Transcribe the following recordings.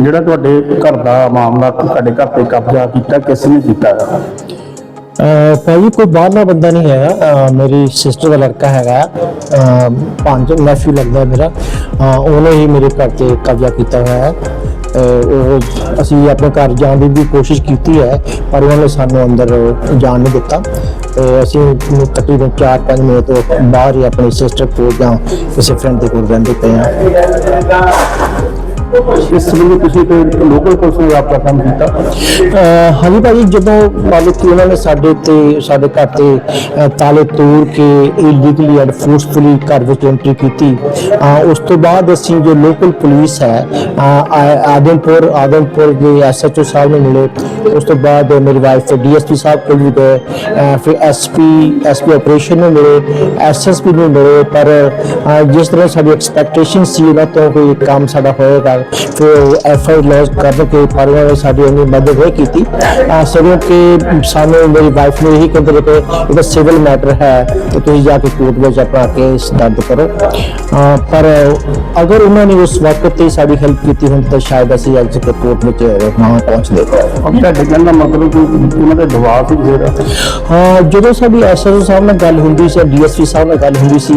ਜਿਹੜਾ ਤੁਹਾਡੇ ਘਰ ਦਾ ਮਾਮਲਾ ਤੁਹਾਡੇ ਘਰ ਤੇ ਕਬਜ਼ਾ ਕੀਤਾ, ਕਿਸ ਨੇ ਕੀਤਾ ਅਹ ਭਾਜੀ ਕੋਈ ਬਾਹਰਲਾ ਬੰਦਾ ਨਹੀਂ ਹੈਗਾ। ਮੇਰੀ ਸਿਸਟਰ ਦਾ ਲੜਕਾ ਹੈਗਾ। ਪੰਜ ਨੈਫਿਊ ਲੱਗਦਾ ਮੇਰਾ। ਅਹ ਉਹਨੇ ਹੀ ਮੇਰੇ ਘਰ ਤੇ ਕਬਜ਼ਾ ਕੀਤਾ ਹੋਇਆ ਹੈ। ਉਹ ਅਸੀਂ ਆਪਣੇ ਘਰ ਜਾਣ ਦੀ ਵੀ ਕੋਸ਼ਿਸ਼ ਕੀਤੀ ਹੈ, ਪਰ ਉਹਨਾਂ ਨੇ ਸਾਨੂੰ ਅੰਦਰ ਜਾਣ ਨਹੀਂ ਦਿੱਤਾ। ਤੇ ਅਸੀਂ ਤਕਰੀਬਨ 4-5 ਮਹੀਨੇ ਤੋਂ ਬਾਹਰ ਹੀ ਆਪਣੀ ਸਿਸਟਰ ਕੋਲ ਜਾਂ ਕਿਸੇ ਫਰੈਂਡ ਦੇ ਕੋਲ ਰਹਿੰਦੇ ਪਏ ਹਾਂ। ਇਸ ਸੰਬੰਧੀ ਤੁਸੀਂ ਕੋਈ ਲੋਕਲ ਪੁਲਿਸ ਨੂੰ ਆਪਣਾ ਕੰਮ ਕੀਤਾ? ਅਹ ਹਾਂਜੀ ਭਾਜੀ ਜਦੋਂ ਮੰਨ ਲਓ ਉਹਨਾਂ ਨੇ ਸਾਡੇ ਤੇ ਸਾਡੇ ਘਰ ਤੇ ਅਹ, ਤਾਲੇ ਤੋੜ ਕੇ ਇਲੀਗਲੀ ਐਂਡ ਫੋਰਸਫੁਲੀ ਘਰ ਵਿੱਚ ਐਂਟਰੀ ਕੀਤੀ ਅਹ, ਉਸ ਤੋਂ ਬਾਅਦ ਅਸੀਂ ਜੋ ਲੋਕਲ ਪੁਲਿਸ ਹੈ ਅਹ, ਆ- ਆਦਮਪੁਰ ਆਦਮਪੁਰ ਦੇ ਐਸਐਚਓ ਸਾਹਿਬ ਨੂੰ ਮਿਲੇ। ਉਸ ਤੋਂ ਬਾਅਦ ਮੇਰੀ ਵਾਈਫ ਡੀਐਸਪੀ ਸਾਹਿਬ ਕੋਲ ਵੀ ਗਏ ਅਹ, ਫਿਰ ਐਸਪੀ ਐਸਪੀ ਆਪਰੇਸ਼ਨ ਨੂੰ ਮਿਲੇ ਐਸਐਸਪੀ ਨੂੰ ਮਿਲੇ ਪਰ ਜਿਸ ਤਰ੍ਹਾਂ ਸਾਡੀ ਐਕਸਪੈਕਟੇਸ਼ਨ ਸੀ ਉਹਨਾਂ ਤੋਂ ਕੋਈ ਕੰਮ ਸਾਡਾ ਹੋਏਗਾ ਫਿਰ ਐਫਆਈ ਲੌਜ ਕਰਨ ਕੇ ਪਰ ਉਹਨਾਂ ਨੇ ਸਾਡੀ ਇੰਨੀ ਮਦਦ ਨਹੀਂ ਕੀਤੀ। ਅਹ, ਸਗੋਂ ਕਿ ਸਾਨੂੰ ਮੇਰੀ ਵਾਈਫ ਨੇ ਇਹੀ ਕਹਿੰਦੇ ਰਹੇ ਕਿ ਇਹ ਸਿਵਲ ਮੈਟਰ ਹੈ ਤੇ ਤੁਸੀਂ ਜਾ ਕੇ ਕੋਰਟ ਵਿੱਚ ਆਪਣਾ ਕੇਸ ਦਰਜ ਕਰੋ। ਪਰ ਅਗਰ ਉਹਨਾਂ ਨੇ ਉਸ ਵਕਤ ਤੇ ਸਾਡੀ ਹੈਲਪ ਕੀਤੀ ਹੁੰਦੀ ਤਾਂ ਸ਼ਾਇਦ ਅਸੀਂ ਅੱਜ ਕੋਰਟ ਵਿੱਚ ਨਾ ਪਹੁੰਚਦੇ ਅਬ ਤੁਹਾਡੇ ਕਹਿਣ ਦਾ ਮਤਲਬ ਕਿ ਉਹਨਾਂ ਦੇ ਦਬਾਅ ਸੀ ਜਿਹੜਾ ਹਾਂ, ਜਦੋਂ ਸਾਡੀ ਐਸਐਸਓ ਸਾਹਿਬ ਨਾਲ ਗੱਲ ਹੁੰਦੀ ਸੀ, ਡੀਐਸਪੀ ਸਾਹਿਬ ਨਾਲ ਗੱਲ ਹੁੰਦੀ ਸੀ,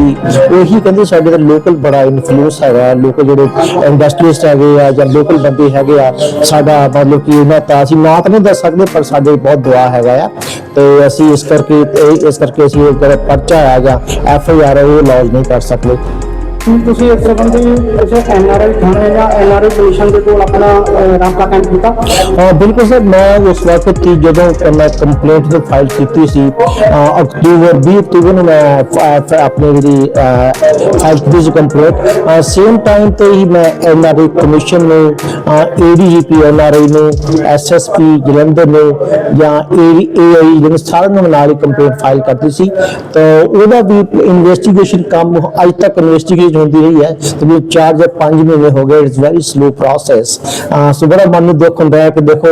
ਉਹੀ ਕਹਿੰਦੇ ਸਾਡੇ ਦਾ ਲੋਕਲ ਬੜਾ ਇਨਫਲੂਐਂਸ ਹੈਗਾ ਲੋਕਲ ਜਿਹੜੇ ਇੰਡਸਟਰੀਸਟ ਹੈਗੇ ਆ ਜਾਂ ਲੋਕਲ ਬੰਦੇ ਹੈਗੇ ਆ, ਸਾਡਾ ਮਤਲਬ ਕਿ ਉਹਨਾਂ ਤਾਂ ਅਸੀਂ ਨਾਂ ਤਾਂ ਨਹੀਂ ਦੱਸ ਸਕਦੇ, ਪਰ ਸਾਡੇ ਬਹੁਤ ਦੁਆ ਹੈਗਾ ਆ। ਤੇ ਅਸੀਂ ਇਸ ਕਰਕੇ ਇਸ ਕਰਕੇ ਅਸੀਂ ਇਹ ਜਿਹੜਾ ਪਰਚਾ ਆ ਜਾਂ ਐਫ ਆਈ ਆਰ ਉਹ ਲੌਜ ਨਹੀਂ ਕਰ ਸਕਦੇ। ਕੀ ਤੁਸੀਂ ਇਸ ਸੰਬੰਧੀ ਕਿਸੇ ਐਨਆਰਆਈ ਥਾਣੇ ਜਾਂ ਐਨਆਰਆਈ ਕਮਿਸ਼ਨ ਦੇ ਕੋਲ ਆਪਣਾ ਅਹ, ਰਾਬਤਾ ਕਾਇਮ ਕੀਤਾ? ਹਾਂ ਬਿਲਕੁਲ ਸਰ ਮੈਂ ਉਸ ਵਕਤ ਹੀ ਜਦੋਂ ਮੈਂ ਕੰਪਲੇਂਟ ਤੇ ਫਾਈਲ ਕੀਤੀ ਸੀ ਅਹ ਅਕਤੂਬਰ 20 ਅਕਤੂਬਰ ਨੂੰ ਮੈਂ ਫ- ਫ- ਆਪਣੀ ਜਿਹੜੀ ਫਾਈਲ ਕੀਤੀ ਸੀ ਕੰਪਲੇਂਟ ਸੇਮ ਟਾਈਮ ਤੇ ਹੀ ਮੈਂ ਐਨਆਰਆਈ ਕਮਿਸ਼ਨ ਨੂੰ ਏਡੀਜੀਪੀ ਐਨਆਰਆਈ ਨੂੰ ਐਸਐਸਪੀ ਜਲੰਧਰ ਨੂੰ ਜਾਂ ਏਆਈ ਜਿਹਨੂੰ ਸਾਰਿਆਂ ਨੂੰ ਨਾਲ ਹੀ ਕੰਪਲੇਂਟ ਫਾਈਲ ਕਰਦੀ ਸੀ। ਤਾਂ ਉਹਦਾ ਵੀ ਇਨਵੈਸਟੀਗੇਸ਼ਨ ਕੰਮ ਅੱਜ ਤੱਕ ਇਨਵੈਸਟੀਗੇਸ਼ਨ ਹੁੰਦੀ ਰਹੀ ਹੈ ਤੇ 4 ਜਾਂ 5 ਮਹੀਨੇ ਹੋ ਗਏ it's very slow process so ਬੜਾ ਮਨ ਨੂੰ ਦੁੱਖ ਹੁੰਦਾ ਹੈ ਕਿ ਦੇਖੋ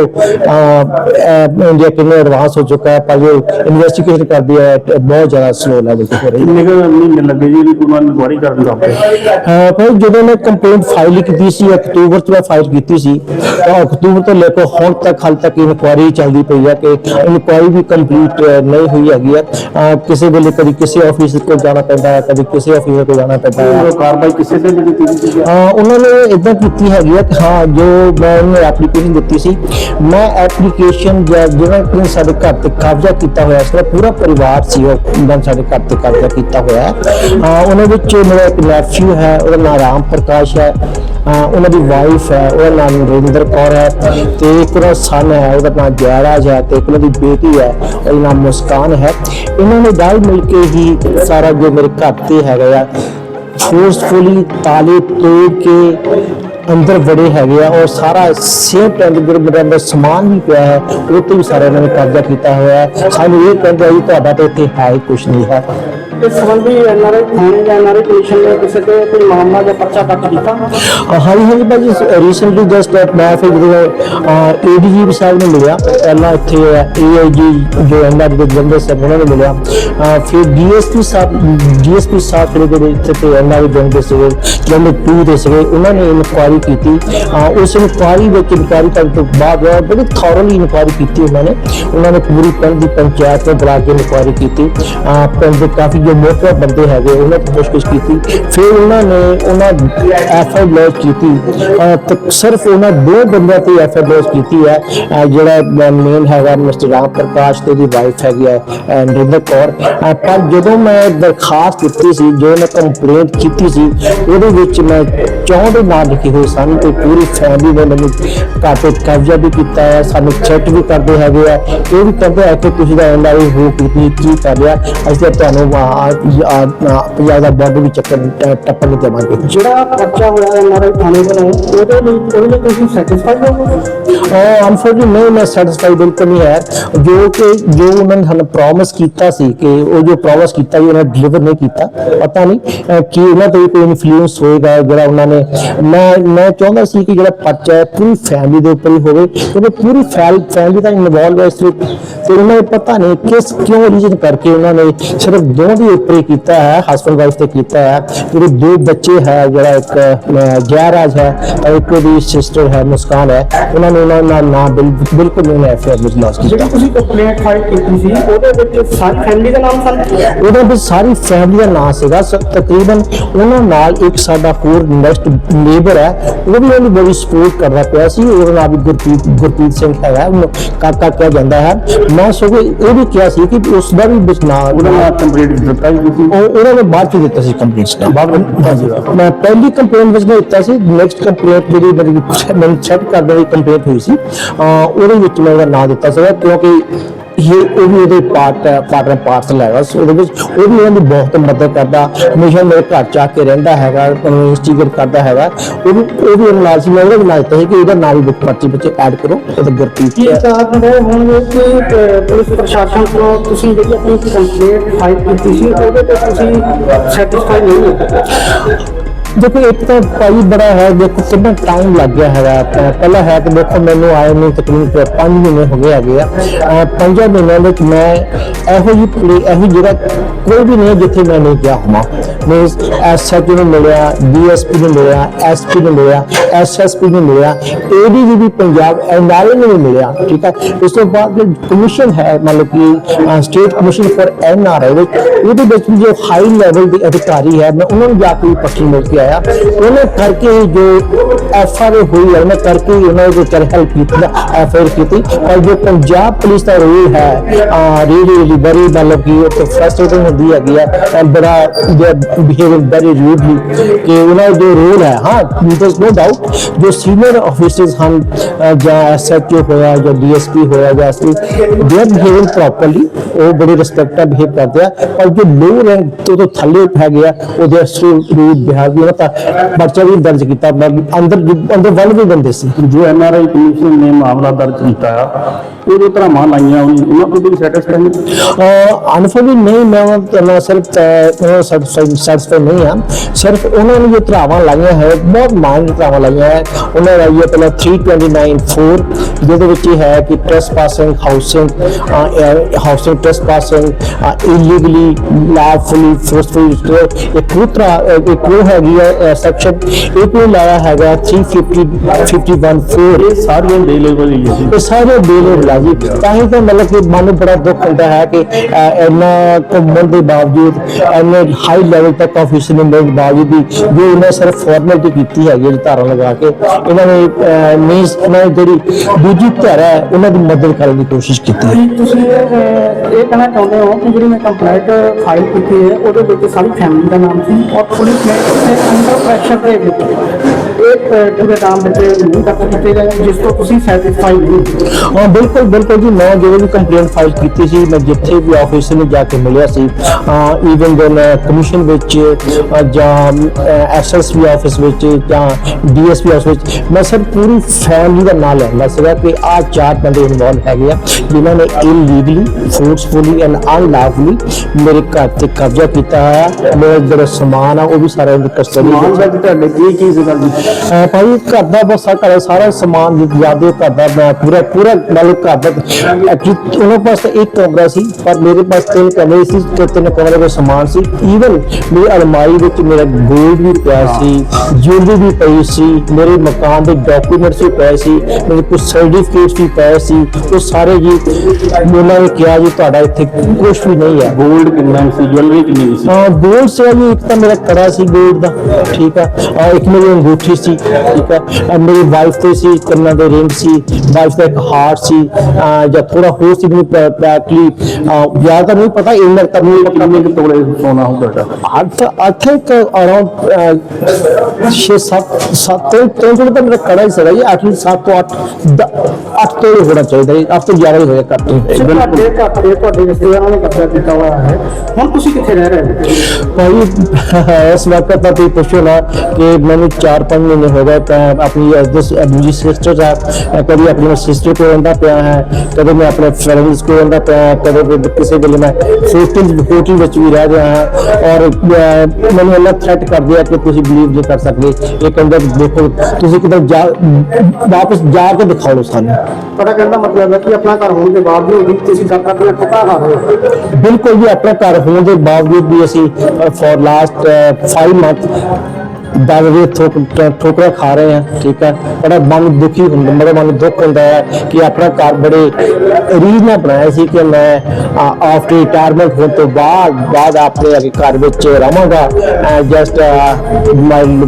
ਇੰਡੀਆ ਕਿੰਨੇ ਐਡਵਾਂਸ ਹੋ ਚੁੱਕਾ ਹੈ ਪਰ ਜੋ ਇਨਵੈਸਟੀਗੇਸ਼ਨ ਕਰਦੀ ਹੈ ਇਹ ਬਹੁਤ ਜ਼ਿਆਦਾ ਸਲੋ ਲੈਵਲ ਤੇ ਹੋ ਰਹੀ ਹੈ ਕਿੰਨੇ ਕੁ ਮਹੀਨੇ ਲੱਗੇ ਜੀ ਇਹਦੀ ਕੋਈ ਇਨਕੁਆਰੀ ਕਰਨ ਦਾ ਅਹ ਭਾਈ ਜਦੋਂ ਮੈਂ ਕੰਪਲੇਂਟ ਫਾਈਲ ਕੀਤੀ ਸੀ ਅਕਤੂਬਰ ਚ ਮੈਂ ਫਾਈਲ ਕੀਤੀ ਸੀ ਤਾਂ ਅਕਤੂਬਰ ਤੋਂ ਲੈ ਕੇ ਹੁਣ ਤੱਕ ਹਾਲ ਤੱਕ ਇਨਕੁਆਰੀ ਚੱਲਦੀ ਪਈ ਹੈ ਕਿ ਇਨਕੁਆਰੀ ਵੀ ਕੰਪਲੀਟ ਨਹੀਂ ਹੋਈ ਹੈਗੀ ਹੈ ਅਹ ਕਿਸੇ ਵੇਲੇ ਕਦੀ ਕਿਸੇ ਆਫਿਸ ਕੋਲ ਜਾਣਾ ਪੈਂਦਾ ਹੈ ਕਦੀ ਕਿਸੇ ਆਫਿਸ ਕੋਲ ਜਾਣਾ ਪੈਂਦਾ ਹੈ ਉਹ ਕਾਰਵਾਈ ਕਿਸੇ ਤੇ ਵੀ ਕੀਤੀ ਗਈ ਹਾਂ, ਉਹਨਾਂ ਨੇ ਇਦਾਂ ਕੀਤੀ ਹੈਗੀ ਹੈ ਕਿ ਹਾਂ, ਜੋ ਮੈਂ ਉਹਨੂੰ ਐਪਲੀਕੇਸ਼ਨ ਦਿੱਤੀ ਸੀ, ਮੈਂ ਐਪਲੀਕੇਸ਼ਨ ਜਿਹੜਾ ਕਿ ਸਾਡੇ ਘਰ ਤੇ ਕਬਜ਼ਾ ਕੀਤਾ ਹੋਇਆ ਸੀ ਪੂਰਾ ਪਰਿਵਾਰ ਸੀ ਉਹ ਸਾਡੇ ਘਰ ਤੇ ਕਬਜ਼ਾ ਕੀਤਾ ਹੋਇਆ। ਹਾਂ, ਉਹਨਾਂ ਵਿੱਚ ਮੇਰਾ ਇੱਕ ਨੈਫਿਊ ਹੈ, ਉਹਦਾ ਨਾਮ ਰਾਮ ਪ੍ਰਕਾਸ਼ ਹੈ। ਉਹਨਾਂ ਦੀ ਵਾਈਫ ਹੈ, ਉਹਦਾ ਨਾਮ ਨਰਿੰਦਰ ਕੌਰ ਹੈ ਤੇ ਇੱਕ ਉਹਦਾ ਸਨ ਹੈ, ਉਹਦਾ ਨਾਮ ਜੈਰਾਜ ਹੈ ਤੇ ਇੱਕ ਉਹਨਾਂ ਦੀ ਬੇਟੀ ਹੈ, ਉਹਦਾ ਨਾਮ ਮੁਸਕਾਨ ਹੈ। ਇਹਨਾਂ ਨੇ ਨਾਲ ਮਿਲ ਕੇ ਹੀ ਸਾਰਾ ਜੋ ਮੇਰੇ ਘਰ ਤੇ ਹੈਗਾ ਆ ਫੋਰਸਫੁਲੀ ਤਾਲੇ ਤੋੜ ਕੇ ਅੰਦਰ ਵੜੇ ਹੈਗੇ ਆ ਔਰ ਸਾਰਾ ਸੇਮ ਟਾਈਮ ਦੇ ਮੇਰੇ ਅੰਦਰ ਸਮਾਨ ਵੀ ਪਿਆ ਹੈ ਉਹ ਤੇ ਵੀ ਸਾਰਾ ਇਹਨਾਂ ਨੇ ਕਬਜ਼ਾ ਕੀਤਾ ਹੋਇਆ ਹੈ। ਸਾਨੂੰ ਇਹ ਕਹਿੰਦੇ ਆ ਜੀ, ਤੁਹਾਡਾ ਤਾਂ ਇੱਥੇ ਹੈ ਹੀ ਕੁਝ ਨਹੀਂ ਹੈ। ਇਸ ਸੰਬੰਧੀ ਐਨਆਰਆਈ ਥਾਣੇ ਜਾਂ ਐਨਆਰਆਈ ਕਮਿਸ਼ਨ ਨੇ ਕਿਸੇ ਤੇ ਕੋਈ ਮਾਮਲਾ ਜਾਂ ਪਰਚਾ ਦਰਜ ਕੀਤਾ? ਹਾਂਜੀ ਹਾਂਜੀ ਭਾਜੀ ਰੀਸੈਂਟਲੀ ਜਸਟ ਮੈਂ ਫਿਰ ਜਦੋਂ ਏਡੀਜੀ ਸਾਹਿਬ ਨੂੰ ਮਿਲਿਆ, ਪਹਿਲਾਂ ਇੱਥੇ ਏਆਈਜੀ ਜੋ ਐਨਆਰ ਦੇ ਜੰਦੇ ਸਾਹਿਬ, ਉਹਨਾਂ ਨੂੰ ਮਿਲਿਆ। ਫਿਰ ਡੀਐਸਪੀ ਸਾਹਿਬ ਡੀਐਸਪੀ ਸਾਹਿਬ ਜਿਹੜੇ ਜਿਹੜੇ ਇੱਥੇ ਤੇ ਐਨਆਰ ਜੰਦੇ ਸੀਗੇ ਜੰਦੇ 2 ਦੇ ਸੀਗੇ, ਉਹਨਾਂ ਨੇ ਇਨਕੁਆਇਰੀ ਕੀਤੀ। ਉਸ ਇਨਕੁਆਇਰੀ ਵਿੱਚ ਇਨਕੁਆਇਰੀ ਕਰਨ ਤੋਂ ਬਾਅਦ ਬੜੀ ਥੋਰਲੀ ਇਨਕੁਆਇਰੀ ਕੀਤੀ ਉਹਨਾਂ ਨੇ। ਉਹਨਾਂ ਨੇ ਪੂਰੀ ਪਿੰਡ ਦੀ ਪੰਚਾਇਤ ਨੂੰ ਬੁਲਾ ਕੇ ਇਨਕੁਆਇਰੀ ਕੀਤੀ। ਪਿੰਡ ਦੇ ਕਾਫੀ ਜੋ ਮੋਟਰ ਬੰਦੇ ਹੈਗੇ, ਉਹਨਾਂ ਤੋਂ ਪੁੱਛਗਿੱਛ ਕੀਤੀ। ਫਿਰ ਉਹਨਾਂ ਨੇ ਉਹਨਾਂ ਐਫਆਈ ਲੌਜ ਕੀਤੀ। ਸਿਰਫ ਉਹਨਾਂ ਦੋ ਬੰਦਿਆਂ ਤੇ ਐਫਆਈ ਲੌਜ ਕੀਤੀ ਹੈ। ਜਿਹੜਾ ਮੇਨ ਹੈਗਾ ਮਿਸਟਰ ਰਾਮ ਪ੍ਰਕਾਸ਼ ਤੇ ਦੀ ਵਾਈਫ ਹੈਗੀ ਹੈ ਨਰਿੰਦਰ ਕੌਰ। ਪਰ ਜਦੋਂ ਮੈਂ ਦਰਖਾਸਤ ਦਿੱਤੀ ਸੀ, ਜੋ ਮੈਂ ਕੰਪਲੇਂਟ ਕੀਤੀ ਸੀ, ਉਹਦੇ ਵਿੱਚ ਮੈਂ ਚੌਂ ਦੇ ਲਿਖੇ ਹੋਏ ਸਨ ਤੇ ਪੂਰੀ ਫੈਮਿਲੀ ਨੇ ਮੈਨੂੰ ਘਰ ਤੇ ਕਬਜ਼ਾ ਵੀ ਕੀਤਾ ਹੈ, ਸਾਨੂੰ ਚੈੱਕ ਵੀ ਕਰਦੇ ਹੈਗੇ ਆ। ਇਹ ਵੀ ਕਹਿੰਦੇ ਆ ਕਿ ਤੁਸੀਂ ਦਾ ਐਨਆਰਆਈ ਹੋ ਕੀ ਕਰ ਰਿਹਾ ਅਸੀਂ ਤਾਂ ਤੁਹਾਨੂੰ ਪੰਜਾਬ ਦਾ ਬਾਰਡਰ ਵੀ ਚੱਕਰ ਟੱਪਣ ਨਹੀਂ ਦੇਵਾਂਗੇ ਜਿਹੜਾ ਪਰਚਾ ਹੋਇਆ ਐਨਆਰਆਈ ਥਾਣੇ ਵੱਲੋਂ ਉਹਦੇ ਲਈ ਉਹਦੇ ਲਈ ਤੁਸੀਂ ਸੈਟੀਸਫਾਈਡ ਹੋ ਅਨਫੋਰਚੂਨੇਟਲੀ oh, ਨਹੀਂ, ਮੈਂ ਸੈਟੀਸਫਾਈਡ ਬਿਲਕੁਲ ਨਹੀਂ ਹੈ। ਜੋ ਕਿ, ਜੋ ਉਹਨਾਂ ਨੇ ਸਾਨੂੰ ਪ੍ਰੋਮਿਸ ਕੀਤਾ ਸੀ ਕਿ ਉਹ ਜੋ ਪ੍ਰੋਮਿਸ ਕੀਤਾ ਸੀ, ਉਹਨਾਂ ਡਿਲੀਵਰ ਨਹੀਂ ਕੀਤਾ। ਪਤਾ ਨਹੀਂ ਕਿ ਉਹਨਾਂ ਤੇ ਕੋਈ ਇਨਫਲੂਐਂਸ ਹੋਏਗਾ, ਜਿਹੜਾ ਉਹਨਾਂ ਨੇ ਮੈਂ ਮੈਂ ਚਾਹੁੰਦਾ ਸੀ ਕਿ ਜਿਹੜਾ ਪਰਚਾ ਹੈ, ਪੂਰੀ ਫੈਮਿਲੀ ਦੇ ਉੱਪਰ ਹੀ ਹੋਵੇ, ਕਿਉਂਕਿ ਪੂਰੀ ਫੈਮਿਲੀ ਦਾ ਇਨਵੋਲਵ ਹੈ ਇਸ ਵਿੱਚ। ਤੇ ਉਹਨਾਂ ਨੂੰ ਪਤਾ ਨਹੀਂ ਕਿਸ, ਕਿਉਂ ਰੀਜਨ ਕਰਕੇ ਉਹਨਾਂ ਨੇ ਸਿਰਫ ਦੋ ਦੀ ਉੱਪਰ ਕੀਤਾ ਹੈ ਹਸਬੰਡ ਵਾਈਫ ਤੇ ਕੀਤਾ ਹੈ। ਜਿਹੜੇ ਦੋ ਬੱਚੇ ਹੈ ਜਿਹੜਾ ਇੱਕ ਗਿਆਰਾਜ ਹੈ ਔਰ ਇੱਕ ਉਹਦੀ ਸਿਸਟਰ ਹੈ ਮੁਸਕਾਨ ਹੈ ਉਹਨਾਂ ਨੇ ਉਹਨਾਂ ਦਾ ਨਾਮ ਬਿਲ- ਬਿਲਕੁਲ ਨਹੀਂ ਐਫਆਰ ਵਿੱਚ ਲਾਸ ਕੀਤਾ। ਜਿਹੜੀ ਤੁਸੀਂ ਕੰਪਲੇਂਟ ਫਾਈਲ ਕੀਤੀ ਸੀ ਉਹਦੇ ਵਿੱਚ ਸਾਰੀ ਫੈਮਿਲੀ ਦਾ ਨਾਮ ਸਨ? ਉਹਦੇ ਵਿੱਚ ਸਾਰੀ ਫੈਮਿਲੀ ਦਾ ਨਾਮ ਸੀਗਾ। ਤਕਰੀਬਨ ਉਹਨਾਂ ਨਾਲ ਇੱਕ ਸਾਡਾ ਹੋਰ ਨੈਕਸਟ ਨੇਬਰ ਹੈ ਉਹ ਵੀ ਉਹਨੂੰ ਬੜੀ ਸਪੋਰਟ ਕਰਦਾ ਪਿਆ ਸੀ। ਉਹਦਾ ਨਾਮ ਵੀ ਗੁਰਪ੍ਰੀਤ ਗੁਰਪ੍ਰੀਤ ਸਿੰਘ ਹੈਗਾ ਉਹਨੂੰ ਕਾਕਾ ਕਿਹਾ ਜਾਂਦਾ ਹੈ। ਮੈਂ ਸਗੋਂ ਇਹ ਵੀ ਕਿਹਾ ਸੀ ਕਿ ਉਸ ਦਾ ਵੀ ਵਿੱਚ ਨਾਂ ਉਹਨਾਂ ਨਾਲ ਕੰਪਲੀਟ ਦਿੱਤਾ ਜੀ ਤੁਸੀਂ ਉਹ ਉਹਨਾਂ ਨੇ ਬਾਅਦ ਚ ਦਿੱਤਾ ਸੀ ਕੰਪਲੀਟ ਦਾ। ਬਾਅਦ ਵਿੱਚ। ਮੈਂ ਪਹਿਲੀ ਕੰਪਲੇਂਟ ਵਿੱਚ ਮੈਂ ਦਿੱਤਾ ਸੀ ਨੈਕਸਟ ਕੰਪਲੇਂਟ ਜਿਹੜੀ ਮੇਰੀ ਮੈਨੂੰ ਚੈੱਕ ਕਰਨ ਦੀ ਕੰਪਲੇਂਟ ਹੋਈ ਸੀ ਉਹਦੇ ਵਿੱਚ ਮੈਂ ਉਹਦਾ ਨਾਮ ਦਿੱਤਾ ਸੀਗਾ ਕਿਉਂਕਿ ਇਹ ਉਹ ਵੀ ਉਹਦੇ ਪਾਰਟ ਪਾਰਟਨਰ ਪਾਰਟ ਲੈਗਾ ਸੀ। ਉਹਦੇ ਵਿੱਚ ਉਹ ਵੀ ਉਹਨਾਂ ਦੀ ਬਹੁਤ ਮਦਦ ਕਰਦਾ ਹਮੇਸ਼ਾ ਮੇਰੇ ਘਰ ਚ ਆ ਕੇ ਰਹਿੰਦਾ ਹੈਗਾ ਮੈਨੂੰ ਇਨਸਟੀਗੇਟ ਕਰਦਾ ਹੈਗਾ। ਉਹ ਵੀ ਉਹ ਵੀ ਉਹਦੇ ਨਾਲ ਸੀ। ਮੈਂ ਉਹਦਾ ਵੀ ਨਾਲ ਸੀ ਕਿ ਇਹਦਾ ਨਾਮ ਵੀ ਬੁੱਕ ਪਰਚੀ ਵਿੱਚ ਐਡ ਕਰੋ ਉਹਦਾ ਗੁਰਪ੍ਰੀਤ ਕੀ ਹੈ। ਕਾਰਨ ਰਹੇ ਹੋਣਗੇ ਕਿ ਪੁਲਿਸ ਪ੍ਰਸ਼ਾਸਨ ਤੋਂ ਤੁਸੀਂ ਜਿਹੜੀ ਆਪਣੀ ਕੰਪਲੇਂਟ ਫਾਈਲ ਕੀਤੀ ਸੀ ਉਹਦੇ ਤੇ ਤੁਸੀਂ ਸੈਟੀਸਫਾਈ ਨਹੀਂ ਹੋ? ਦੇਖੋ, ਇੱਕ ਤਾਂ ਭਾਈ ਬੜਾ ਹੈ, ਦੇਖੋ ਕਿੰਨਾ ਟਾਈਮ ਲੱਗ ਗਿਆ ਹੈਗਾ। ਅਹ ਪਹਿਲਾਂ ਹੈ ਕਿ ਦੇਖੋ, ਮੈਨੂੰ ਆਏ ਨੂੰ ਤਕਰੀਬਨ 5 ਮਹੀਨੇ ਹੋ ਗਏ ਹੈਗੇ ਆ। ਅਹ ਪੰਜਾਂ ਮਹੀਨਿਆਂ ਵਿੱਚ ਮੈਂ ਇਹੋ ਜਿਹੀ ਇਹੋ ਜਿਹੜਾ ਕੋਈ ਵੀ ਨਹੀਂ ਜਿੱਥੇ ਮੈਂ ਨਹੀਂ ਗਿਆ ਹੋਵਾਂ। ਮੀਨਸ ਐਸਐਚ ਨੂੰ ਮਿਲਿਆ ਡੀਐਸਪੀ ਨੂੰ ਮਿਲਿਆ ਐਸਪੀ ਨੂੰ ਮਿਲਿਆ ਐਸਐਸਪੀ ਨੂੰ ਮਿਲਿਆ ਏਡੀਜੀ ਵੀ ਪੰਜਾਬ ਐਨਆਰਏ ਨੂੰ ਵੀ ਮਿਲਿਆ, ਠੀਕ ਹੈ ਉਸ ਤੋਂ ਬਾਅਦ ਕਮਿਸ਼ਨ ਹੈ, ਮਤਲਬ ਕਿ ਸਟੇਟ ਕਮਿਸ਼ਨ ਫॉर ਐਨਆਰਆਈ ਵਿੱਚ, ਉਹਦੇ ਵਿੱਚ ਵੀ ਜੋ ਹਾਈ ਲੈਵਲ ਦੇ ਅਧਿਕਾਰੀ ਹੈ, ਮੈਂ ਉਹਨਾਂ ਨੂੰ ਜਾ ਕੇ ਵੀ ਪੱਕੀ ਮਿਲ ਕੇ ਆਇਆ ਉਹਨੇ ਕਰਕੇ ਹੀ ਜੋ ਐਫਆਰਏ ਹੋਈ ਹੈ ਉਹਨੇ ਕਰਕੇ ਹੀ ਉਹਨਾਂ ਦੇ ਚਲ ਹੈਲਪ ਕੀਤੀ ਐਫਆਰ ਕੀਤੀ ਔਰ ਜੋ ਪੰਜਾਬ ਪੁਲਿਸ ਦਾ ਰੋਲ ਹੈ ਰੀਲੀ ਰੀਲੀ ਬੜੀ ਮਤਲਬ ਕਿ ਉਹ ਫਰਸਟ੍ਰੇਟਿੰਗ ਹੁੰਦੀ ਹੈਗੀ ਹੈ and ਬੜਾ ਬਿਹੇਵ ਵੈਰੀ ਰੂਡਲੀ ਕਿ ਉਹਨਾਂ ਦਾ ਜੋ ਰੋਲ ਹੈ ਹਾਂ there's no doubt ਜੋ ਸੀਨੀਅਰ ਆਫੀਸਰਸ ਹਨ ਅਹ, ਜਾਂ ਐਸਐਚਓ ਹੋਇਆ ਜਾਂ ਡੀਐਸਪੀ ਹੋਇਆ ਜਾਂ ਐਸਪੀ ਦੇ ਆਰ ਬਿਹੇਵਿੰਗ ਪ੍ਰੋਪਰਲੀ ਉਹ ਬੜੇ ਰਿਸਪੈਕਟ ਨਾਲ ਬਿਹੇਵ ਕਰਦੇ ਆ ਪਰ ਜੋ ਲੋ ਰੈਂਕ ਤੋਂ ਤੋਂ ਥੱਲੇ ਉੱਠ ਗਿਆ ਉਹਦੇ ਰੂਡ ਬਿਹਾਵ ਵੀ ਉਹਨਾਂ ਪਰਚਾ ਵੀ ਦਰਜ ਕੀਤਾ ਅੰਦਰ ਅੰਦਰ ਵੱਲ ਵੀ ਬੰਦੇ ਸੀ। ਜੋ ਐਨਆਰਆਈ ਕਮਿਸ਼ਨ ਨੇ ਮਾਮਲਾ ਦਰਜ ਕੀਤਾ ਆ ਉਹਦੇ ਤਰ੍ਹਾਂ ਮਾਂ ਲਾਈਆਂ ਹੋਈ ਉਹਨਾਂ ਕੋਲ ਵੀ ਸੈਟੀਸਫਾਈ ਅਨਫੋਰਚੂਨੇਟਲੀ ਨਹੀਂ ਮੈਂ ਉਹਨਾਂ ਨਾਲ ਸਿਰਫ ਸੈਟੀਸਫਾਈ ਨਹੀਂ ਹਾਂ ਸਿਰਫ ਉਹਨਾਂ ਨੇ ਜੋ ਧਰਾਵਾਂ ਲਾਈਆਂ ਹੈ ਬਹੁਤ ਮਾਨ ਧਰਾਵਾਂ ਲਾਈਆਂ ਹੈ ਉਹਨਾਂ ਦਾ ਇਹ ਪਹਿਲਾਂ 329.4 ਜਿਹਦੇ ਵਿੱਚ ਇਹ ਹੈ ਕਿ trespassing housing housing trespassing illegally lawfully forcefully ਇਹ ਪੂਤਰਾ ਇੱਕ ਉਹ ਹੈਗੀ ਹੈ ਸੈਕਸ਼ਨ ਇਹ ਕੋਈ ਲਾਇਆ ਹੈਗਾ 350 514 ਇਹ ਸਾਰੀਆਂ ਡੇ ਲੈਵਲ ਹੀ ਹੈ ਜੀ ਇਹ ਸਾਰੇ ਬੇਲੇ ਲਾਜੀ ਤਾਂ ਹੀ ਤਾਂ ਮਤਲਬ ਕਿ ਮਨ ਨੂੰ ਬੜਾ ਦੁੱਖ ਹੁੰਦਾ ਹੈ ਕਿ ਇੰਨਾ ਘੁੰਮਣ ਦੇ ਬਾਵਜੂਦ, ਇੰਨੇ ਹਾਈ ਲੈਵਲ ਤੱਕ ਆਫਿਸਰ ਨੇ ਮਿਲਣ ਬਾਵਜੂਦ ਵੀ ਜੋ ਇਹਨਾਂ ਸਿਰਫ ਫਾਰਮੈਲਿਟੀ ਕੀਤੀ ਹੈਗੀ ਹੈ ਧਾਰਾ ਲਗਾ ਕੇ। ਇਹਨਾਂ ਨੇ ਮੀਨਸ ਇਹਨਾਂ ਜਿਹੜੀ ਦੂਜੀ ਧਿਰ ਹੈ, ਉਹਨਾਂ ਦੀ ਮਦਦ ਕਰਨ ਦੀ ਕੋਸ਼ਿਸ਼ ਕੀਤੀ ਹੈ। ਤੁਸੀਂ ਇਹ ਕਹਿਣਾ ਚਾਹੁੰਦੇ ਹੋ ਕਿ ਜਿਹੜੀ ਮੈਂ ਕੰਪਲੇਂਟ ਫਾਈਲ ਕੀਤੀ ਹੈ, ਉਹਦੇ ਵਿੱਚ ਸਾਰੀ ਫੈਮਿਲੀ ਦਾ ਨਾਮ ਸੀ ਔਰ ਪੁਲਿਸ ਨੇ ਅੰਡਰ ਪ੍ਰੈਸ਼ਰ ਦੇ ਵਿੱਚ ਇਹ ਪੂਰੇ ਨਾਮ ਵਿੱਚ ਨਹੀਂ ਕਰ ਕੀਤੇ ਗਏ ਜਿਸ ਤੋਂ ਤੁਸੀਂ ਸੈਟੀਸਫਾਈ ਨਹੀਂ ਹਾਂ ਬਿਲਕੁਲ ਬਿਲਕੁਲ ਜੀ ਮੈਂ ਜਦੋਂ ਵੀ ਕੰਪਲੇਂਟ ਫਾਈਲ ਕੀਤੀ ਸੀ ਮੈਂ ਜਿੱਥੇ ਵੀ ਆਫਿਸਰ ਨੂੰ ਜਾ ਕੇ ਮਿਲਿਆ ਸੀ ਈਵਨ ਦੈਨ ਕਮਿਸ਼ਨ ਵਿੱਚ ਜਾਂ ਐਸਐਸਪੀ ਆਫਿਸ ਵਿੱਚ ਜਾਂ ਡੀਐਸਪੀ ਆਫਿਸ ਵਿੱਚ ਮੈਂ ਸਰ ਪੂਰੀ ਫੈਮਿਲੀ ਦਾ ਨਾਮ ਲੈਂਦਾ ਸੀਗਾ ਕਿ ਆ ਚਾਰ ਬੰਦੇ ਇਨਵੋਲਵ ਹੈਗੇ ਆ ਜਿਨ੍ਹਾਂ ਨੇ ਇਲੀਗਲੀ ਫੋਰਸਫੁਲੀ ਐਂਡ ਅਨਲawfully ਮੇਰੇ ਘਰ ਤੇ ਕਬਜ਼ਾ ਕੀਤਾ ਹੈ। ਮੇਰਾ ਜਿਹੜਾ ਸਮਾਨ ਆ ਉਹ ਵੀ ਸਾਰਾ ਇਹਦੀ ਕਸਟਡੀ ਮਾਨ ਦਾ ਤੁਹਾਡੇ ਕੀ ਕੀ ਸੀਗਾ ਜੀ ਭਾਈ ਘਰ ਦਾ ਬਸ ਸਾਰਾ ਸਾਰਾ ਸਮਾਨ ਜ਼ਿਆਦਾ ਘਰ ਦਾ ਪੂਰਾ ਪੂਰਾ ਮਤਲਬ ਘਰ ਦਾ ਐਕਚੁਅਲੀ ਉਹਨਾਂ ਪਾਸ ਇੱਕ ਕਮਰਾ ਸੀ ਪਰ ਮੇਰੇ ਪਾਸ ਤਿੰਨ ਕਮਰੇ ਸੀ ਤੇ ਤਿੰਨ ਕਮਰੇ ਵਿੱਚ ਸਮਾਨ ਸੀ। ਈਵਨ ਮੇਰੀ ਅਲਮਾਰੀ ਵਿੱਚ ਮੇਰਾ ਗੋਲਡ ਵੀ ਪਿਆ ਸੀ ਜੁਐਲਰੀ ਵੀ ਪਈ ਸੀ ਮੇਰੇ ਮਕਾਨ ਦੇ ਡਾਕੂਮੈਂਟਸ ਵੀ ਪਏ ਸੀ ਮੇਰੇ ਕੁਝ ਸਰਟੀਫਿਕੇਟਸ ਵੀ ਪਏ ਸੀ ਉਹ ਸਾਰੇ ਜੀ ਉਹਨਾਂ ਨੇ ਕਿਹਾ ਜੀ ਤੁਹਾਡਾ ਇੱਥੇ ਕੁਝ ਵੀ ਨਹੀਂ ਹੈ। ਗੋਲਡ ਕਿੰਨਾ ਸੀ ਜੁਐਲਰੀ ਕਿੰਨੀ ਸੀ? ਹਾਂ ਗੋਲਡ ਸੀ ਇੱਕ ਤਾਂ ਮੇਰਾ ਕੜਾ ਸੀ ਗੋਲਡ ਦਾ। ਠੀਕ ਆ ਔਰ ਇੱਕ ਮੇਰੀ ਅੰਗੂਠੀ ਸੀ ਠੀਕ ਆ ਅਹ ਮੇਰੀ ਵਾਈਫ ਤੇ ਸੀ ਕੰਨਾਂ ਦੇ ਰਿੰਗ ਸੀ ਵਾਈਫ ਦਾ ਇੱਕ ਹਾਰਟ ਸੀ ਅਹ ਜਾਂ ਥੋੜਾ ਹੋਰ ਸੀ ਮੈਨੂੰ ਪ੍ਰੈਕਟਲੀ ਜ਼ਿਆਦਾ ਨਹੀਂ ਪਤਾ ਇੰਨਾ ਤਾਂ ਨਹੀਂ ਪਤਾ ਕਿੰਨੇ ਕੁ ਤੋਲੇ ਸੋਨਾ ਹੋ ਤੁਹਾਡਾ ਅੱਠ ਅੱਠ ਇੱਕ ਅਰਾਊਂਡ 6 7 7 ਤੋਂ ਤੋਂ ਤਾਂ ਮੇਰਾ ਕੜਾ ਹੀ ਸੀਗਾ ਜੀ ਅੱਠ ਸੱਤ ਤੋਂ 8 ਅੱਠ ਤੋਂ ਹੀ ਹੋਣਾ ਚਾਹੀਦਾ ਜੀ ਅੱਠ ਤੋਂ ਜ਼ਿਆਦਾ ਹੀ ਹੋਇਆ ਘੱਟ ਨਹੀਂ ਤੁਹਾਡੇ ਘਰ ਤੇ ਤੁਹਾਡੇ ਰਿਸ਼ਤੇਦਾਰਾਂ ਨੇ ਕਬਜ਼ਾ ਕੀਤਾ ਹੋਇਆ ਹੈ ਹੁਣ ਤੁਸੀਂ ਕਿੱਥੇ ਰਹਿ ਰਹੇ ਹੋ ਭਾਈ ਇਸ ਵਕਤ ਤਾਂ ਤੁਸੀਂ ਪੁੱਛੋ ਨਾ ਕਿ ਮੈਨੂੰ 4-5 5 ਮਹੀਨੇ ਹੋ ਗਏ ਤਾਂ ਆਪਣੀ ਦਿਸ ਮੇਰੀ ਸਿਸਟਰ ਦਾ ਅਹ ਕਦੀ ਆਪਣੀ ਸਿਸਟਰ ਕੋਲ ਰਹਿੰਦਾ ਪਿਆ ਹੈ ਕਦੇ ਮੈਂ ਆਪਣੇ ਫਰੈਂਡਸ ਕੋਲ ਰਹਿੰਦਾ ਪਿਆ ਹਾਂ, ਕਦੇ ਵੀ ਕਿਸੇ ਵੇਲੇ ਮੈਂ ਹੋਟਲ ਹੋਟਲ ਵਿੱਚ ਵੀ ਰਹਿ ਰਿਹਾ ਹਾਂ ਔਰ ਅਹ, ਮੈਨੂੰ ਇਹਨਾਂ ਥ੍ਰੈਟ ਕਰਦੇ ਆ ਕਿ ਤੁਸੀਂ ਬਲੀਵ ਨਹੀਂ ਕਰ ਸਕਦੇ ਇਹ ਕਹਿੰਦੇ ਵੀ ਦੇਖੋ ਤੁਸੀਂ ਕਿਤੇ ਜਾ ਵਾਪਸ ਜਾ ਕੇ ਦਿਖਾਓ ਲਓ ਸਾਨੂੰ ਤੁਹਾਡਾ ਕਹਿਣ ਦਾ ਮਤਲਬ ਹੈ ਕਿ ਆਪਣਾ ਘਰ ਹੋਣ ਦੇ ਬਾਵਜੂਦ ਵੀ ਤੁਸੀਂ ਡਾਕਟਰ ਦੀਆਂ ਠੋਕਾ ਖਾ ਰਹੇ ਹੋ। ਬਿਲਕੁਲ ਵੀ ਆਪਣਾ ਘਰ ਹੋਣ ਦੇ ਬਾਵਜੂਦ ਵੀ ਅਸੀਂ ਫॉर ਲਾਸਟ 5 ਮੰਥ ਦਾਵੇ ਠੋਕ ਠੋਕਰਾਂ ਖਾ ਰਹੇ ਹਾਂ ਠੀਕ ਹੈ ਬੜਾ ਮਨ ਦੁਖੀ ਹੁੰਦਾ ਬੜਾ ਮਨ ਦੁੱਖ ਹੁੰਦਾ ਹੈ ਕਿ ਆਪਣਾ ਘਰ ਬੜੇ ਰੀਝ ਨਾਲ ਬਣਾਇਆ ਸੀ ਕਿ ਮੈਂ ਆਫਟਰ ਰਿਟਾਇਰਮੈਂਟ ਹੋਣ ਤੋਂ ਬਾਅਦ ਬਾਅਦ ਆਪਣੇ ਅੱਗੇ ਘਰ ਵਿੱਚ ਰਵਾਂਗਾ just my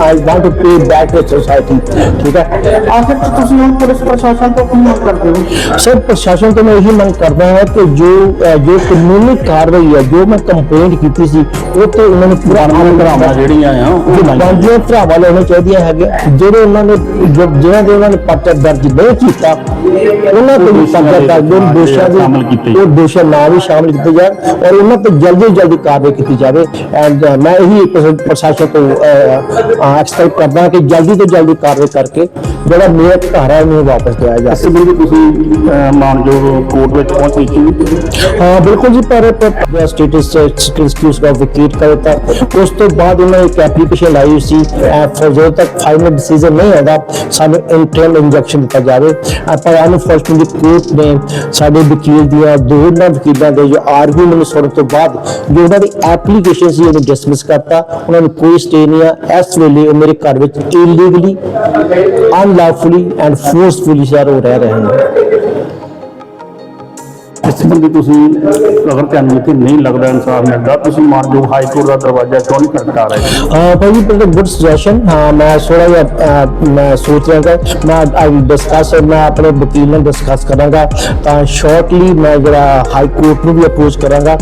I want to pay back to society ਠੀਕ ਹੈ ਆਖਿਰ ਤੁਸੀਂ ਹੁਣ ਪੁਲਿਸ ਪ੍ਰਸ਼ਾਸਨ ਤੋਂ ਕੀ ਮੰਗ ਕਰਦੇ ਹੋ? ਸਰ ਪ੍ਰਸ਼ਾਸਨ ਤੋਂ ਮੈਂ ਇਹੀ ਮੰਗ ਕਰਦਾ ਹਾਂ ਕਿ ਜੋ ਜੋ ਕਾਨੂੰਨੀ ਕਾਰਵਾਈ ਹੈ ਜੋ ਮੈਂ ਕੰਪਲੇਂਟ ਕੀਤੀ ਸੀ ਉਹ ਤੇ ਉਹਨਾਂ ਨੂੰ ਪੂਰਾ ਅਮਲ ਧਰਾਵਾਂ ਜਿਹੜੀਆਂ ਆ ਉਹ ਲਾਈਆਂ ਬਾਂਝੀਆਂ ਧਰਾਵਾਂ ਲੈਣੀਆਂ ਚਾਹੀਦੀਆਂ ਹੈਗੇ ਜਿਹੜੇ ਉਹਨਾਂ ਨੇ ਜੋ- ਜਿਨ੍ਹਾਂ ਦੇ ਉਹਨਾਂ ਨੇ ਪਰਚਾ ਦਰਜ ਨਹੀਂ ਕੀਤਾ ਉਹਨਾਂ ਤੇ ਵੀ ਪਰਚਾ ਦਰਜ ਉਹ ਦੋਸ਼ਾਂ ਦੇ ਸ਼ਾਮਲ ਕੀਤੇ। ਉਹ ਦੋਸ਼ਾਂ ਨਾਲ ਵੀ ਸ਼ਾਮਲ ਕੀਤੇ ਜਾਣ ਔਰ ਉਹਨਾਂ ਤੇ ਜਲਦੀ ਤੋਂ ਜਲਦੀ ਕਾਰਵਾਈ ਕੀਤੀ ਜਾਵੇ। ਐਂਡ ਮੈਂ ਇਹੀ ਪ੍ਰਸ਼- ਪ੍ਰਸ਼ਾਸਨ ਤੋਂ ਐਕਸਪੈਕਟ ਕਰਦਾ ਕਿ ਜਲਦੀ ਤੋਂ ਜਲਦੀ ਕਾਰਵਾਈ ਕਰਕੇ ਜਿਹੜਾ ਮੇਰਾ ਘਰ ਹੈ ਉਹਨੂੰ ਵਾਪਸ ਦਿਆ ਜਾਵੇ। ਇਸ ਸੰਬੰਧੀ ਤੁਸੀਂ ਅਹ, ਮਾਨਯੋਗ ਕੋਰਟ ਵਿੱਚ ਪਹੁੰਚ ਕੀਤੀ ਹਾਂ ਬਿਲਕੁਲ ਜੀ ਪਰ ਸਟੇਟਸ ਐਕਸਕਿਊਜ਼ ਦਾ ਵਿਕੇਟ ਕਰ ਦਿੱਤਾ। ਉਸ ਤੋਂ ਬਾਅਦ ਉਹਨਾਂ ਨੇ ਇੱਕ ਐਪਲੀਕੇਸ਼ਨ ਲਾਈ ਸੀ ਫॉर ਜਦੋਂ ਤੱਕ ਫਾਈਨਲ ਡਿਸੀਜਨ ਨਹੀਂ ਆਉਂਦਾ, ਸਾਨੂੰ ਇੰਟਰਨਲ ਇੰਜੈਕਸ਼ਨ ਦਿੱਤਾ ਜਾਵੇ। ਅਹ ਪਰ ਅਨਫੋਰਚੂਨਟਲੀ ਕੋਰਟ ਨੇ ਸਾਡੇ ਵਕੀਲ ਦੀਆਂ ਦੋਨਾਂ ਵਕੀਲਾਂ ਦੇ ਜੋ ਆਰਗੂਮੈਂਟ ਸੁਣਨ ਤੋਂ ਬਾਅਦ, ਜੋ ਉਹਨਾਂ ਦੀ ਐਪਲੀਕੇਸ਼ਨ ਸੀ, ਉਹਨੂੰ ਡਿਸਮਿਸ ਕਰਤਾ। ਉਹਨਾਂ ਨੂੰ ਕੋਈ ਸਟੇ ਨਹੀਂ ਆ। ਇਸ ਵੇਲੇ ਉਹ ਮੇਰੇ ਘਰ ਵਿੱਚ illegally unlawfully and forcefully sir ਉਹ ਰਹਿ ਰਹੇ ਨੇ। ਸੰਬੰਧੀ ਤੁਸੀਂ ਅਗਰ ਤੁਹਾਨੂੰ ਇੱਥੇ ਨਹੀਂ ਲੱਗਦਾ ਇਨਸਾਫ ਮਿਲਦਾ ਤੁਸੀਂ ਮਾਨਯੋਗ ਹਾਈ ਕੋਰਟ ਦਾ ਦਰਵਾਜ਼ਾ ਕਿਉਂ ਨਹੀਂ ਖੜਕਾ ਰਹੇ? Uh, Bhai but good suggestion ਹਾਂ ਮੈਂ ਥੋੜਾ ਜਿਹਾ ਅਹ, ਮੈਂ ਸੋਚ ਰਿਹਾ ਹਾਂ ਮੈਂ ਆਈ ਵਿਲ ਡਿਸਕਸ ਮੈਂ ਆਪਣੇ ਵਕੀਲ ਨਾਲ ਡਿਸਕਸ ਕਰਾਂਗਾ ਤਾਂ ਸ਼ਾਰਟਲੀ ਮੈਂ ਜਿਹੜਾ ਹਾਈ ਕੋਰਟ ਨੂੰ ਵੀ ਅਪਰੋਚ ਕਰਾਂਗਾ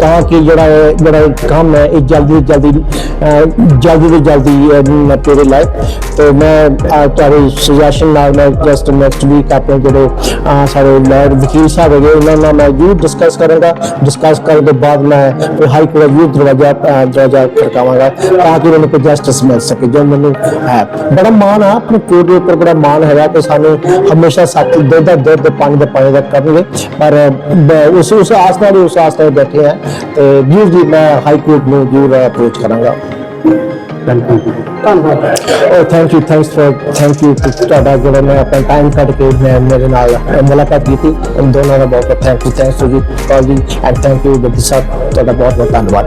ਤਾਂ ਕਿ ਜਿਹੜਾ ਇਹ- ਜਿਹੜਾ ਇਹ ਕੰਮ ਹੈ ਇਹ ਜਲਦੀ ਤੋਂ ਜਲਦੀ ਅਹ, ਜਲਦੀ ਤੋਂ ਜਲਦੀ ਅਹ, ਤੇਰੇ ਲਾਇਕ। ਤੇ ਮੈਂ ਅਹ, ਤੁਹਾਡੇ ਸੁਜੈਸ਼ਨ ਨਾਲ ਮੈਂ ਜਸਟ ਨੈਕਸਟ ਵੀਕ ਆਪਣੇ ਜਿਹੜੇ ਅਹ, ਸਾਡੇ ਲਾਇਰ ਵਕੀਲ ਸਾਹਿਬ ਹੈਗੇ ਉਹਨਾਂ ਨਾਲ ਮੈਂ ਜਰੂਰ ਡਿਸਕਸ ਕਰਾਂਗਾ। ਡਿਸਕਸ ਕਰਨ ਤੋਂ ਬਾਅਦ ਮੈਂ ਹਾਈ ਕੋਰਟ ਵੀ ਦਰਵਾਜ਼ਾ ਦਰਵਾਜ਼ਾ ਖੜਕਾਵਾਂਗਾ ਤਾਂ ਕਿ ਮੈਨੂੰ ਕੋਈ ਜਸਟਿਸ ਮਿਲ ਸਕੇ, ਜੋ ਮੈਨੂੰ ਹੈ। ਬੜਾ ਮਾਣ ਆ, ਆਪਣੇ ਕੋਰਟ ਦੇ ਉੱਪਰ ਬੜਾ ਮਾਣ ਹੈਗਾ ਕਿ ਸਾਨੂੰ ਹਮੇਸ਼ਾ ਸਾਥੀ ਦੁੱਧ ਦਾ ਦੁੱਧ ਪਾਣੀ ਦਾ ਪਾਣੀ ਦਾ ਕਰਨਗੇ ਪਰ ਉਸ ਉਸ ਆਸ ਨਾਲ ਉਸ ਆਸ ਨਾਲ ਬੈਠੇ ਆ ਤੇ ਜਰੂਰ ਜੀ, ਮੈਂ ਹਾਈ ਕੋਰਟ ਨੂੰ ਜਰੂਰ ਅਪਰੋਚ ਕਰਾਂਗਾ। ਥੈਂਕ ਯੂ ਧੰਨਵਾਦ ਓ thank you thanks for thank you ਤੁਹਾਡਾ ਜਿਹੜਾ ਮੈਂ ਆਪਣਾ ਟਾਈਮ ਕੱਢ ਕੇ ਮੈਂ ਮੇਰੇ ਨਾਲ ਮੁਲਾਕਾਤ ਕੀਤੀ। ਉਨ ਦੋਨਾਂ ਦਾ ਬਹੁਤ ਬਹੁਤ ਥੈਂਕ ਯੂ ਥੈਂਕਸ ਟੂ ਜੀ ਕਾਲ ਜੀ and thank you Baddi Sahib ਤੁਹਾਡਾ ਬਹੁਤ ਬਹੁਤ ਧੰਨਵਾਦ।